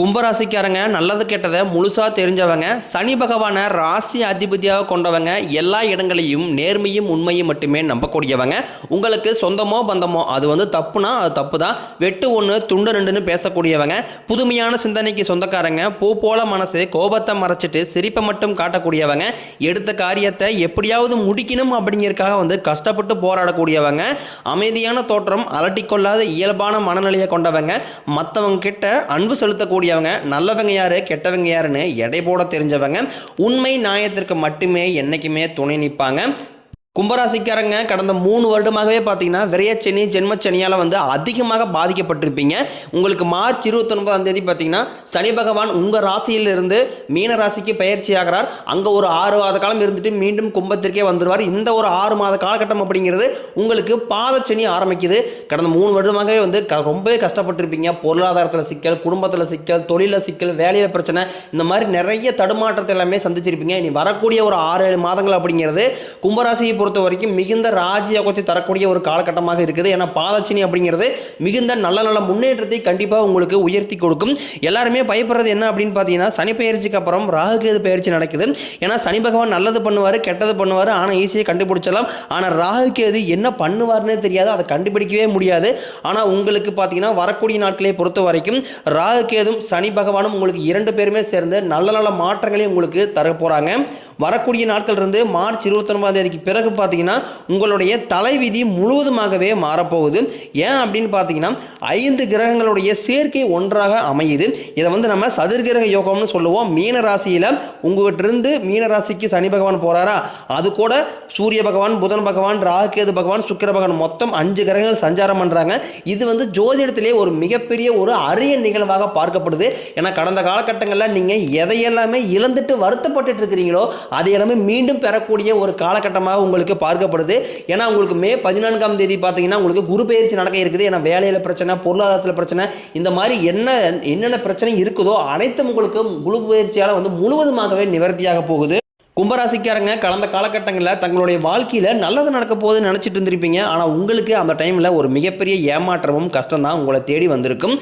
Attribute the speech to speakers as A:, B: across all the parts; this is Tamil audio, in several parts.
A: கும்பராசிக்காரங்க நல்லது கெட்டதை முழுசாக தெரிஞ்சவங்க சனி பகவானை ராசி அதிபதியாக கொண்டவங்க எல்லா இடங்களையும் நேர்மையும் உண்மையும் மட்டுமே நம்பக்கூடியவங்க. உங்களுக்கு சொந்தமோ பந்தமோ அது வந்து தப்புனா அது தப்பு தான் வெட்டு ஒன்று துண்டு ரெண்டுன்னு பேசக்கூடியவங்க. புதுமையான சிந்தனைக்கு சொந்தக்காரங்க பூ போல மனசு கோபத்தை மறைச்சிட்டு சிரிப்பை மட்டும் காட்டக்கூடியவங்க. எடுத்த காரியத்தை எப்படியாவது முடிக்கணும் அப்படிங்கிறதுக்காக வந்து கஷ்டப்பட்டு போராடக்கூடியவங்க. அமைதியான தோற்றம் அலட்டிக்கொள்ளாத இயல்பான மனநிலையை கொண்டவங்க. மற்றவங்க கிட்ட அன்பு செலுத்தக்கூடியவங்க நல்லவங்க யாரு கெட்டவங்க யாருன்னு எடை போட தெரிஞ்சவங்க உண்மை நியாயத்திற்கு மட்டுமே என்னைக்குமே துணை நிற்பாங்க. கும்பராசிக்காரங்க கடந்த மூணு வருடமாகவே பார்த்தீங்கன்னா விரையச்சனி ஜென்மச்சனியால் வந்து அதிகமாக பாதிக்கப்பட்டிருப்பீங்க. உங்களுக்கு மார்ச் இருபத்தொன்பதாம் தேதி பார்த்தீங்கன்னா சனி பகவான் உங்கள் ராசியிலிருந்து மீன ராசிக்கு பயிற்சி ஆகிறார். அங்கே ஒரு ஆறு மாத காலம் இருந்துட்டு மீண்டும் கும்பத்திற்கே வந்துடுவார் இந்த ஒரு ஆறு மாத காலகட்டம் அப்படிங்கிறது உங்களுக்கு பாதச்சனி ஆரம்பிக்குது. கடந்த மூணு வருடமாகவே வந்து க ரொம்பவே கஷ்டப்பட்டிருப்பீங்க. பொருளாதாரத்தில் சிக்கல் குடும்பத்தில் சிக்கல் தொழிலில் சிக்கல் வேலையில் பிரச்சனை இந்த மாதிரி நிறைய தடுமாற்றத்தை எல்லாமே சந்திச்சிருப்பீங்க. இனி வரக்கூடிய ஒரு ஆறு ஏழு மாதங்கள் அப்படிங்கிறது கும்பராசியை பொறுத்த வரைக்கும் மிகுந்த ராஜயோகத்தை தரக்கூடிய ஒரு காலகட்டமாக இருக்குது. ஏன்னா பாதச்சினி அப்படிங்கிறது மிகுந்த நல்ல நல்ல முன்னேற்றத்தை கண்டிப்பாக உங்களுக்கு உயர்த்தி கொடுக்கும். எல்லாருமே பயப்படுறது என்ன அப்படின்னு பார்த்தீங்கன்னா சனி பயிற்சிக்கு அப்புறம் ராகுகேது பயிற்சி நடக்குது. ஏன்னா சனி பகவான் நல்லது பண்ணுவார் கெட்டது பண்ணுவார் ஆனால் ஈஸியாக கண்டுபிடிச்சிடலாம். ஆனால் ராகுகேது என்ன பண்ணுவார்னே தெரியாது அதை கண்டுபிடிக்கவே முடியாது. ஆனால் உங்களுக்கு பார்த்தீங்கன்னா வரக்கூடிய நாட்களை பொறுத்த வரைக்கும் ராகுகேதும் சனி பகவானும் உங்களுக்கு இரண்டு பேருமே சேர்ந்து நல்ல நல்ல மாற்றங்களை உங்களுக்கு தர போகிறாங்க வரக்கூடிய நாட்கள் இருந்து மார்ச் இருபத்தொன்பதாம் தேதிக்கு பிறகு பார்த்தீங்கன்னா உங்களுடைய தலைவிதி முழுவதுமாகவே மாறப்போகுது. ஏன் அப்படின்னு பார்த்தீங்கன்னா ஐந்து கிரகங்களுடைய சேர்க்கை ஒன்றாக அமையுது. இதை வந்து நம்ம சதுர்கிரக யோகம்னு சொல்லுவோம். மீன ராசியில் உங்ககிட்டிருந்து மீன ராசிக்கு சனி பகவான் போகிறாரா அது கூட சூரிய பகவான் புதன் பகவான் ராகுகேது பகவான் சுக்கிர பகவான். மொத்தம் அஞ்சு கிரகங்கள் சஞ்சாரம் பண்ணுறாங்க இது வந்து ஜோதிடத்திலே ஒரு மிகப்பெரிய ஒரு அரிய நிகழ்வாக பார்க்கப்படுது. ஏன்னா கடந்த காலகட்டங்களில் நீங்கள் எதையெல்லாமே இழந்துட்டு வருத்தப்பட்டு இருக்கிறீங்களோ அதை எல்லாமே மீண்டும் பெறக்கூடிய ஒரு காலகட்டமாக உங்களுக்கு பார்க்கப்படுது. ஏன்னா உங்களுக்கு மே பதினான்காம் தேதி பார்த்தீங்கன்னா உங்களுக்கு குரு பயிற்சி நடக்க இருக்குது. ஏன்னா வேலையில் பிரச்சனை பொருளாதாரத்தில் பிரச்சனை இந்த மாதிரி என்ன என்னென்ன பிரச்சனை இருக்குதோ அனைத்தும் உங்களுக்கு குரு பயிற்சியால் வந்து முழுவதுமாகவே நிவர்த்தியாக போகுது. கும்பராசிக்காரங்க கடந்த காலகட்டங்களில் தங்களுடைய வாழ்க்கையில் நல்லது நடக்க போகுதுன்னு நினச்சிட்டு இருந்திருப்பீங்க. ஆனால் உங்களுக்கு அந்த டைமில் ஒரு மிகப்பெரிய ஏமாற்றமும் கஷ்டம் தான் உங்களை தேடி வந்திருக்கும்.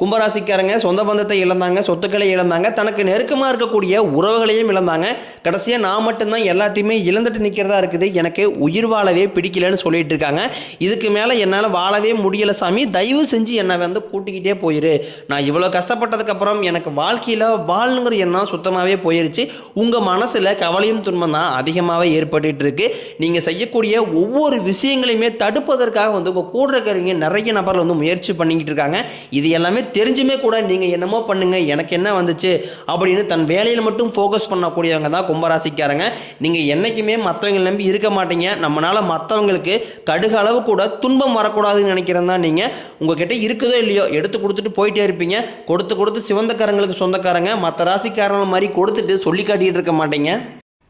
A: கும்பராசிக்காரங்க சொந்த பந்தத்தை இழந்தாங்க சொத்துக்களை இழந்தாங்க தனக்கு நெருக்கமாக இருக்கக்கூடிய உறவுகளையும் இழந்தாங்க. கடைசியாக நான் மட்டும்தான் எல்லாத்தையுமே இழந்துட்டு நிற்கிறதா இருக்குது. எனக்கு உயிர் வாழவே பிடிக்கலன்னு சொல்லிட்டு இருக்காங்க. இதுக்கு மேலே என்னால் வாழவே முடியலை சாமி. தயவு செஞ்சு என்னை வந்து கூட்டிக்கிட்டே போயிரு. நான் இவ்வளோ கஷ்டப்பட்டதுக்கப்புறம் எனக்கு வாழ்க்கையில் வாழணுங்கிற எண்ணம் சுத்தமாகவே போயிருச்சு. உங்கள் மனசில் கவலையும் துன்பம் தான் அதிகமாகவே ஏற்பட்டு இருக்கு நீங்கள் செய்யக்கூடிய ஒவ்வொரு விஷயங்களையுமே தடுப்பதற்காக வந்து உங்கள் கூட இருக்கிறவங்க நிறைய நபர்கள் வந்து முயற்சி பண்ணிக்கிட்டு இருக்காங்க. இது எல்லாமே தெரிஞ்சுமே கூட நீங்கள் என்னமோ பண்ணுங்க எனக்கு என்ன வந்துச்சு அப்படின்னு தன் வேலையில் மட்டும் ஃபோக்கஸ் பண்ணக்கூடியவங்க தான் கும்பராசிக்காரங்க. நீங்கள் என்றைக்குமே மற்றவங்களை நம்பி இருக்க மாட்டீங்க. நம்மளால் மற்றவங்களுக்கு கடுகு அளவு கூட துன்பம் வரக்கூடாதுன்னு நினைக்கிறது தான் நீங்கள் உங்ககிட்ட இருக்குதோ இல்லையோ எடுத்து கொடுத்துட்டு போயிட்டே இருப்பீங்க. கொடுத்து கொடுத்து சிவந்தக்காரங்களுக்கு சொந்தக்காரங்க. மற்ற ராசிக்காரங்க மாதிரி கொடுத்துட்டு சொல்லி காட்டிகிட்டு இருக்க மாட்டீங்க.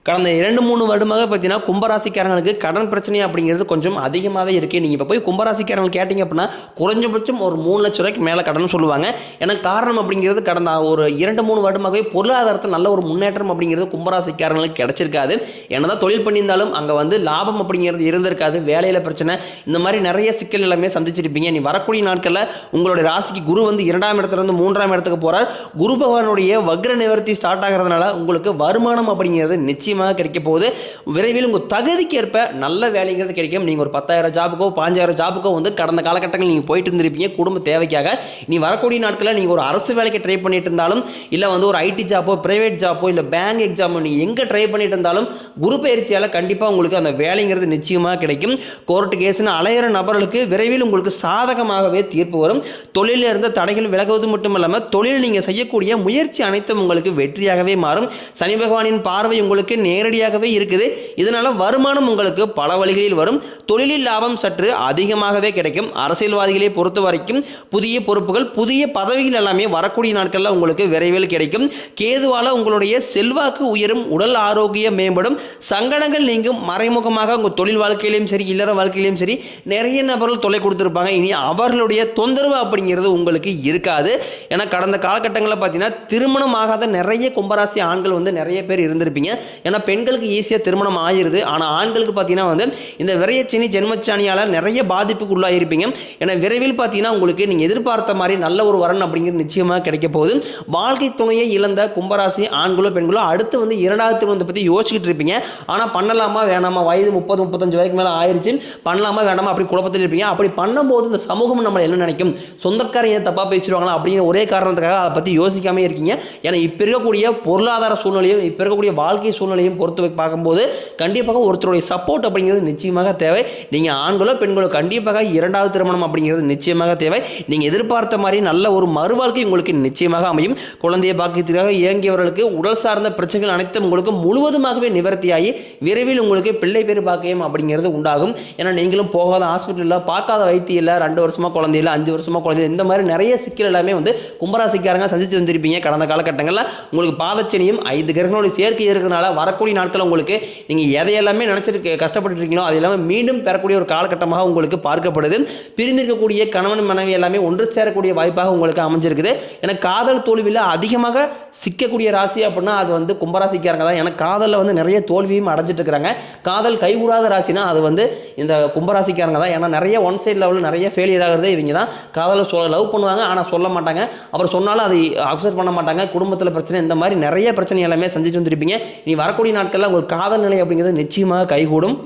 A: கடந்த இரண்டு மூணு வருடமாக பார்த்தீங்கன்னா கும்பராசிக்காரங்களுக்கு கடன் பிரச்சனை அப்படிங்கிறது கொஞ்சம் அதிகமாகவே இருக்குது நீங்கள் இப்போ போய் கும்பராசிக்காரங்க கேட்டிங்க அப்படின்னா குறைஞ்சபட்சம் ஒரு மூணு லட்ச ரூபாய்க்கு மேலே கடன் சொல்லுவாங்க. ஏன்னா காரணம் அப்படிங்கிறது கடந்த ஒரு இரண்டு மூணு வருடமாகவே பொருளாதாரத்தில் நல்ல ஒரு முன்னேற்றம் அப்படிங்கிறது கும்பராசிக்காரங்களுக்கு கிடைச்சிருக்காது. என்னதான் தொழில் பண்ணியிருந்தாலும் அங்கே வந்து லாபம் அப்படிங்கிறது இருந்திருக்காது. வேலையில் பிரச்சனை. இந்த மாதிரி நிறைய சிக்கல் எல்லாமே சந்திச்சிருப்பீங்க. நீ வரக்கூடிய நாட்களில் உங்களுடைய ராசிக்கு குரு வந்து இரண்டாம் இடத்துல இருந்து மூன்றாம் இடத்துக்கு போகிறார் குரு பகவானுடைய வக்ர நிவர்த்தி ஸ்டார்ட் ஆகிறதுனால உங்களுக்கு வருமானம் அப்படிங்கிறது நிச்சயமாக கிடைக்க போகுது. விரைவில் உங்கள் தகுதிக்கு ஏற்ப நல்ல வேலைங்கிறது கிடைக்கும் நீங்கள் ஒரு பத்தாயிரம் ஜாபுக்கோ பாஞ்சாயிரம் ஜாபுக்கோ வந்து கடந்த காலகட்டங்களில் நீங்கள் போயிட்டு இருந்திருப்பீங்க. குடும்ப தேவைக்காக. நீ வரக்கூடிய நாட்களில் நீங்கள் ஒரு அரசு வேலைக்கு ட்ரை பண்ணிட்டு இருந்தாலும் இல்லை வந்து ஒரு ஐடி ஜாப்போ பிரைவேட் ஜாப்போ இல்லை பேங்க் எக்ஸாமோ நீங்கள் எங்கே ட்ரை பண்ணிட்டு இருந்தாலும் குரு பயிற்சியால் கண்டிப்பாக உங்களுக்கு அந்த வேலைங்கிறது நிச்சயமாக கிடைக்கும். கோர்ட்டு கேஸ்னு அலையிற நபர்களுக்கு விரைவில் உங்களுக்கு சாதகமாகவே தீர்ப்பு வரும். தொழிலில் இருந்த தடைகள் விலகுவது மட்டும் இல்லாமல் தொழில் நீங்கள் செய்யக்கூடிய முயற்சி அனைத்தும் உங்களுக்கு வெற்றியாகவே மாறும். சனி பகவானின் பார்வை உங்களுக்கு நேரடியாகவே இருக்குது. இதனால வருமானம் உங்களுக்கு பல வழிகளில் வரும். தொழிலில் லாபம் சற்று அதிகமாகவே கிடைக்கும். அரசியல்வாதிகளை பொறுத்த வரைக்கும் புதிய பொறுப்புகள் புதிய பதவிகள் எல்லாமே வரக்கூடிய நாட்களில் உங்களுக்கு விரைவில் கிடைக்கும். கேதுவால உங்களுடைய செல்வாக்கு உயரும் உடல் ஆரோக்கியம் மேம்படும். சங்கடங்கள் நீங்கும். மறைமுகமாக உங்கள் தொழில் வாழ்க்கையிலையும் சரி இல்லற வாழ்க்கையிலையும் சரி நிறைய நபர்கள் தொலை கொடுத்துருப்பாங்க. இனி அவர்களுடைய தொந்தரவு அப்படிங்கிறது உங்களுக்கு இருக்காது. ஏன்னா கடந்த காலகட்டங்களில் பார்த்தீங்கன்னா திருமணம் ஆகாத நிறைய கும்பராசி ஆண்கள் வந்து நிறைய பேர் இருந்திருப்பீங்க. ஏன்னா பெண்களுக்கு ஈஸியாக திருமணம் ஆயிடுது ஆனால் ஆண்களுக்கு பார்த்தீங்கன்னா வந்து இந்த விரையச்சனி ஜென்மச்சானியால் நிறைய பாதிப்புக்கு உள்ளாகிருப்பீங்க ஏன்னா விரைவில் பார்த்தீங்கன்னா உங்களுக்கு நீங்கள் எதிர்பார்த்த மாதிரி நல்ல ஒரு வரன் அப்படிங்கிறது நிச்சயமாக கிடைக்க போகுது. வாழ்க்கை துணையை இழந்த கும்பராசி ஆண்களோ பெண்களோ அடுத்து வந்து இரண்டாவது திருமணத்தை பற்றி யோசிச்சுட்டு இருப்பீங்க. ஆனால் பண்ணலாமா வேணாமா? வயது முப்பது முப்பத்தஞ்சு வயதுக்கு மேலே ஆயிடுச்சு பண்ணலாமா வேணாமா? அப்படி குழப்பத்தில் இருப்பீங்க. அப்படி பண்ணும்போது இந்த சமூகம் நம்மளை என்ன நினைக்கும்? சொந்தக்காரங்க ஏன் தப்பாக பேசிடுவாங்களா? அப்படிங்கிற ஒரே காரணத்துக்காக அதை பற்றி யோசிக்காமே இருக்கீங்க. ஏன்னா இப்போ இருக்கக்கூடிய பொருளாதார சூழ்நிலையும் இப்போ இருக்கக்கூடிய வாழ்க்கை சூழ்நிலையும் பொறுத்து பார்க்கும்போது கண்டிப்பாக ஒருத்தருடைய சப்போர்ட் அப்படிங்கிறது நிச்சயமாக தேவை. நீங்கள் ஆண்களோ பெண்களோ கண்டிப்பாக இரண்டாவது திருமணம் அப்படிங்கிறது நிச்சயமாக தேவை. நீங்கள் எதிர்பார்த்த மாதிரி நல்ல ஒரு மறுவாழ்க்கை உங்களுக்கு நிச்சயமாக அமையும். குழந்தைய பாக்கியத்திற்காக இயங்கியவர்களுக்கு உடல் சார்ந்த பிரச்சனைகள் அனைத்தும் உங்களுக்கு முழுவதுமாகவே நிவர்த்தியாகி விரைவில் உங்களுக்கு பிள்ளை பேர் பாக்கியம் அப்படிங்கிறது உண்டாகும். ஏன்னா நீங்களும் போகாத ஹாஸ்பிட்டலில் பார்க்காத வைத்தியம் ரெண்டு வருஷமாக குழந்தை அஞ்சு வருஷமாக குழந்தை இந்த மாதிரி நிறைய சிக்கல் எல்லாமே வந்து கும்பராசிக்காரங்க சந்திச்சு வந்திருப்பீங்க கடந்த காலகட்டங்களில். உங்களுக்கு பாதச்சனியும் ஐந்து கிரகங்களோட சேர்க்கை இருக்கிறதுனால வரக்கூடிய நாட்கள் உங்களுக்கு நீங்கள் எதையெல்லாமே நினச்சிட்டு கஷ்டப்பட்டு இருக்கீங்களோ அது எல்லாமே மீண்டும் பெறக்கூடிய ஒரு காலகட்டமாக உங்களுக்கு பார்க்கப்படுது. பிரிந்திருக்கக்கூடிய கணவன் மனைவி எல்லாமே ஒன்று சேரக்கூடிய வாய்ப்பாக உங்களுக்கு அமைஞ்சிருக்குது. ஏன்னா காதல் தோல்வியில் அதிகமாக சிக்கக்கூடிய ராசி அப்படின்னா அது வந்து கும்பராசிக்காரங்க தான். ஏன்னா காதலில் வந்து நிறைய தோல்வியும் அடைஞ்சிட்டு இருக்கிறாங்க காதல் கைகூடாத ராசினா அது வந்து இந்த கும்பராசிக்காரங்க தான். ஏன்னா நிறைய ஒன் சைட் லெவலில் நிறைய ஃபெயிலியர் ஆகிறதே இவங்க தான். காதலை சொல்ல லவ் பண்ணுவாங்க ஆனால் சொல்ல மாட்டாங்க. அப்புறம் சொன்னாலும் அதை அக்செப்ட் பண்ண மாட்டாங்க. குடும்பத்தில் பிரச்சனை இந்த மாதிரி நிறைய பிரச்சனை எல்லாமே சந்திச்சு வந்திருப்பீங்க. நீ வரக்கூடிய நாட்களில் உங்கள் காதல் நிலை அப்படிங்கிறது நிச்சயமாக கைகூடும்.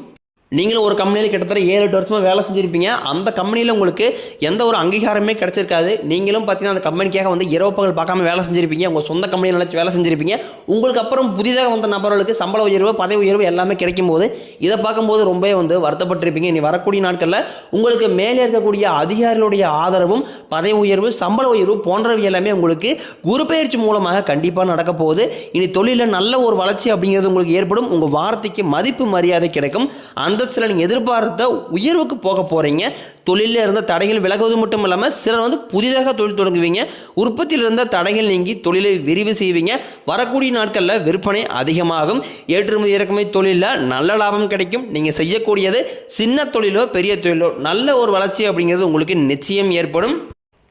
A: நீங்களும் ஒரு கம்பெனியில் கிட்டத்தட்ட ஏழு எட்டு வருஷமாக வேலை செஞ்சுருப்பீங்க. அந்த கம்பெனியில் உங்களுக்கு எந்த ஒரு அங்கீகாரமே கிடச்சிருக்காது. நீங்களும் பார்த்தீங்கன்னா அந்த கம்பெனிக்காக வந்து இரவு பகல் பார்க்காம வேலை செஞ்சுருப்பீங்க. உங்கள் சொந்த கம்பெனியில் நினச்சி வேலை செஞ்சுருப்பீங்க. உங்களுக்கு அப்புறம் புதிதாக வந்த நபர்களுக்கு சம்பள உயர்வு பதவி உயர்வு எல்லாமே கிடைக்கும் போது இதை பார்க்கும்போது ரொம்பவே வந்து வருத்தப்பட்டிருப்பீங்க. இனி வரக்கூடிய நாட்களில் உங்களுக்கு மேலே இருக்கக்கூடிய அதிகாரிகளுடைய ஆதரவும் பதவி உயர்வு சம்பள உயர்வு போன்றவை எல்லாமே உங்களுக்கு குரு பயிற்சி மூலமாக கண்டிப்பாக நடக்க போகுது. இனி தொழிலில் நல்ல ஒரு வளர்ச்சி அப்படிங்கிறது உங்களுக்கு ஏற்படும். உங்கள் வார்த்தைக்கு மதிப்பு மரியாதை கிடைக்கும். அந்த அந்தஸ்தில் நீங்கள் எதிர்பார்த்த உயர்வுக்கு போக போகிறீங்க தொழிலில் இருந்த தடைகள் விலகுவது மட்டும் இல்லாமல் சிலர் வந்து புதிதாக தொழில் தொடங்குவீங்க. உற்பத்தியில் இருந்த தடைகள் நீங்கி தொழிலை விரிவு செய்வீங்க. வரக்கூடிய நாட்களில் விற்பனை அதிகமாகும். ஏற்றுமதி இறக்குமதி தொழிலில் நல்ல லாபம் கிடைக்கும். நீங்கள் செய்யக்கூடியது சின்ன தொழிலோ பெரிய தொழிலோ நல்ல ஒரு வளர்ச்சி அப்படிங்கிறது உங்களுக்கு நிச்சயம் ஏற்படும்.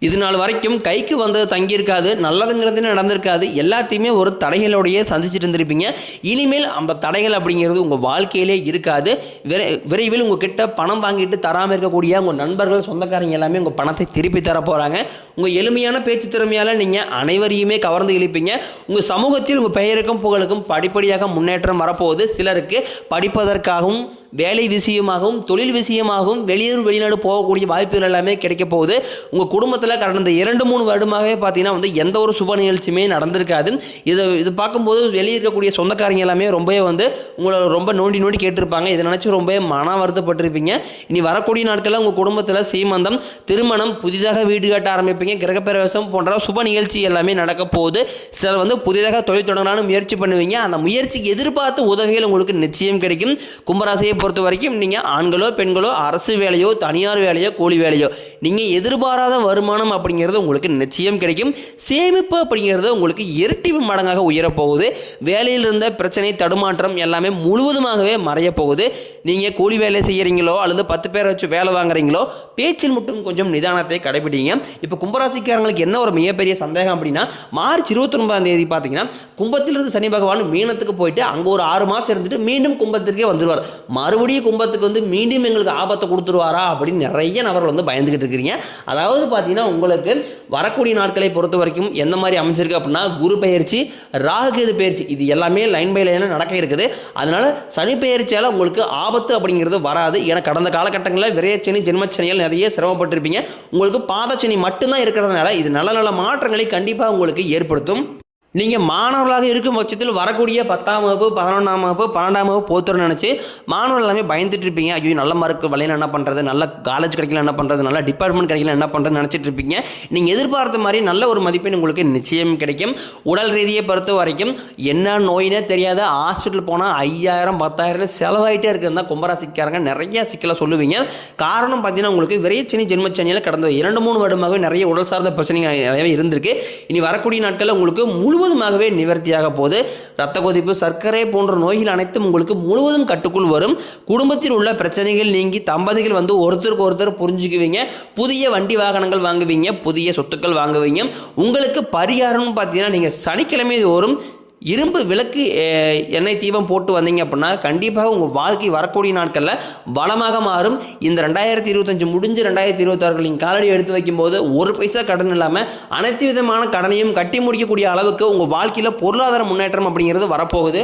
A: இது நாள் வரைக்கும் கைக்கு வந்தது தங்கியிருக்காது நல்லதுங்கிறது நடந்திருக்காது. எல்லாத்தையுமே ஒரு தடைகளோடையே சந்திச்சுட்டு இருந்திருப்பீங்க. இனிமேல் அந்த தடைகள் அப்படிங்கிறது உங்கள் வாழ்க்கையிலே இருக்காது. விரை விரைவில் உங்கள் கிட்ட பணம் வாங்கிட்டு தராமல் இருக்கக்கூடிய உங்கள் நண்பர்கள் சொந்தக்காரங்க எல்லாமே உங்கள் பணத்தை திருப்பி தர போகிறாங்க உங்கள் எளிமையான பேச்சு திறமையால் நீங்கள் அனைவரையுமே கவர்ந்து இழுப்பீங்க. உங்கள் சமூகத்தில் உங்கள் பெயருக்கும் புகழுக்கும் படிப்படியாக முன்னேற்றம் வரப்போகுது. சிலருக்கு படிப்பதற்காகவும் வேலை விஷயமாகவும் தொழில் விஷயமாகவும் வெளியூர் வெளிநாடு போகக்கூடிய வாய்ப்புகள் எல்லாமே கிடைக்க போகுது. உங்கள் குடும்பத்தில் கடந்த இரண்டு மூணு வருடமாகவே பார்த்தீங்கன்னா வந்து எந்த ஒரு சுப நிகழ்ச்சியுமே நடந்திருக்காது. இதை இது பார்க்கும்போது வெளியே இருக்கக்கூடிய சொந்தக்காரங்க எல்லாமே ரொம்பவே வந்து உங்களை ரொம்ப நோண்டி நோண்டி கேட்டிருப்பாங்க. இதை நினச்சி ரொம்பவே மன வருத்தப்பட்டிருப்பீங்க. இனி வரக்கூடிய நாட்களில் உங்கள் குடும்பத்தில் சீமந்தம் திருமணம் புதிதாக வீடு கட்ட ஆரம்பிப்பீங்க கிரகப்பிரவேசம் போன்ற சுப நிகழ்ச்சி எல்லாமே நடக்க போகுது. சிலர் வந்து புதிதாக தொழில் தொடங்கலாம்னு முயற்சி பண்ணுவீங்க. அந்த முயற்சிக்கு எதிர்பார்த்த உதவிகள் உங்களுக்கு நிச்சயம் கிடைக்கும். கும்பராசியை பொறுத்த வரைக்கும் நீங்கள் ஆண்களோ பெண்களோ அரசு வேலையோ தனியார் வேலையோ கூலி வேலையோ நீங்கள் எதிர்பாராத வருமானம் அப்படிங்கிறது உங்களுக்கு நிச்சயம் கிடைக்கும். சேமிப்பு அப்படிங்கிறது உங்களுக்கு இரட்டிவு மடங்காக உயரப்போகுது. வேலையில் இருந்த பிரச்சனை தடுமாற்றம் எல்லாமே முழுவதுமாகவே மறையப்போகுது. நீங்கள் கூலி வேலை செய்கிறீங்களோ அல்லது பத்து பேரை வச்சு வேலை வாங்குறீங்களோ பேச்சில் மட்டும் கொஞ்சம் நிதானத்தை கடைபிடிங்க. இப்போ கும்பராசிக்காரங்களுக்கு என்ன ஒரு மிகப்பெரிய சந்தேகம் அப்படின்னா மார்ச் இருபத்தொன்பதாம் தேதி பார்த்தீங்கன்னா கும்பத்திலிருந்து சனி பகவான் மீனத்துக்கு போயிட்டு அங்கே ஒரு ஆறு மாதம் இருந்துட்டு மீண்டும் கும்பத்திற்கே வந்துடுவார் மறுபடியும் கும்பத்துக்கு வந்து மீண்டும் எங்களுக்கு ஆபத்தை கொடுத்துருவாரா அப்படின்னு நிறைய நபர்கள் வந்து பயந்துக்கிட்டு இருக்கிறீங்க. அதாவது பார்த்தீங்கன்னா உங்களுக்கு வரக்கூடிய நாட்களை பொறுத்த வரைக்கும் எந்த மாதிரி அமைஞ்சிருக்கு அப்படின்னா குரு பயிற்சி ராகுகேது பயிற்சி இது எல்லாமே லைன் பை லைனாக நடக்க இருக்குது. அதனால் சனி பயிற்சியால் உங்களுக்கு ஆபத்து அப்படிங்கிறது வராது. ஏன்னா கடந்த காலகட்டங்களில் விரையச்சனி ஜென்மச்சனியால் நிறைய சிரமப்பட்டிருப்பீங்க. உங்களுக்கு பாதச்சனி மட்டும்தான் இருக்கிறதுனால இது நல்ல நல்ல மாற்றங்களை கண்டிப்பாக உங்களுக்கு ஏற்படுத்தும். நீங்கள் மாணவர்களாக இருக்கும் பட்சத்தில் வரக்கூடிய பத்தாம் வகுப்பு பதினொன்றாம் வகுப்பு பன்னெண்டாம் வகுப்பு போத்துறோம்னு நினச்சி மாணவர்கள் எல்லாமே பயந்துட்டு இருப்பீங்க. ஐயோ நல்ல மார்க் வலையில் என்ன பண்ணுறது நல்ல காலேஜ் கிடைக்கல என்ன பண்ணுறது நல்ல டிபார்ட்மெண்ட் கிடைக்கல என்ன பண்ணுறது நினச்சிட்டு இருப்பீங்க. நீங்கள் எதிர்பார்த்த மாதிரி நல்ல ஒரு மதிப்பெண் உங்களுக்கு நிச்சயம் கிடைக்கும். உடல் ரீதியை பொறுத்த வரைக்கும் என்ன நோயினே தெரியாத ஹாஸ்பிட்டல் போனால் ஐயாயிரம் பத்தாயிரம் செலவாயிட்டே இருக்கிறது தான் கும்பராசிக்காரங்க நிறைய சிக்கலை சொல்லுவீங்க. காரணம் பார்த்தீங்கன்னா உங்களுக்கு விரையச்சனி ஜென்மச்சனியில் கடந்த இரண்டு மூணு வருடமாகவே நிறைய உடல் சார்ந்த பிரச்சனைகள் நிறையவே இருந்திருக்கு. இனி வரக்கூடிய நாட்களில் உங்களுக்கு முழு முழுவதுமாகவே நிவர்த்தியாக போது ரத்த கொதிப்பு சர்க்கரை போன்ற நோய்கள் அனைத்தும் உங்களுக்கு முழுவதும் கட்டுக்குள் வரும். குடும்பத்தில் உள்ள பிரச்சனைகள் நீங்கி தம்பதிகள் வந்து ஒருத்தருக்கு ஒருத்தர் புரிஞ்சுக்குவீங்க. புதிய வண்டி வாகனங்கள் வாங்குவீங்க. புதிய சொத்துக்கள் வாங்குவீங்க. உங்களுக்கு பரிகாரம்னு பார்த்தீங்கன்னா நீங்கள் சனிக்கிழமை தோறும் இரும்பு விளக்கு எண்ணெய் தீபம் போட்டு வந்தீங்க அப்படின்னா கண்டிப்பாக உங்கள் வாழ்க்கை வரக்கூடிய நாட்களில் வளமாக மாறும். இந்த ரெண்டாயிரத்தி இருபத்தஞ்சு முடிஞ்சு ரெண்டாயிரத்தி இருபத்தாறு நீங்கள் காலடி எடுத்து வைக்கும்போது ஒரு பைசா கடன் இல்லாமல் அனைத்து விதமான கடனையும் கட்டி முடிக்கக்கூடிய அளவுக்கு உங்கள் வாழ்க்கையில் பொருளாதார முன்னேற்றம் அப்படிங்கிறது வரப்போகுது.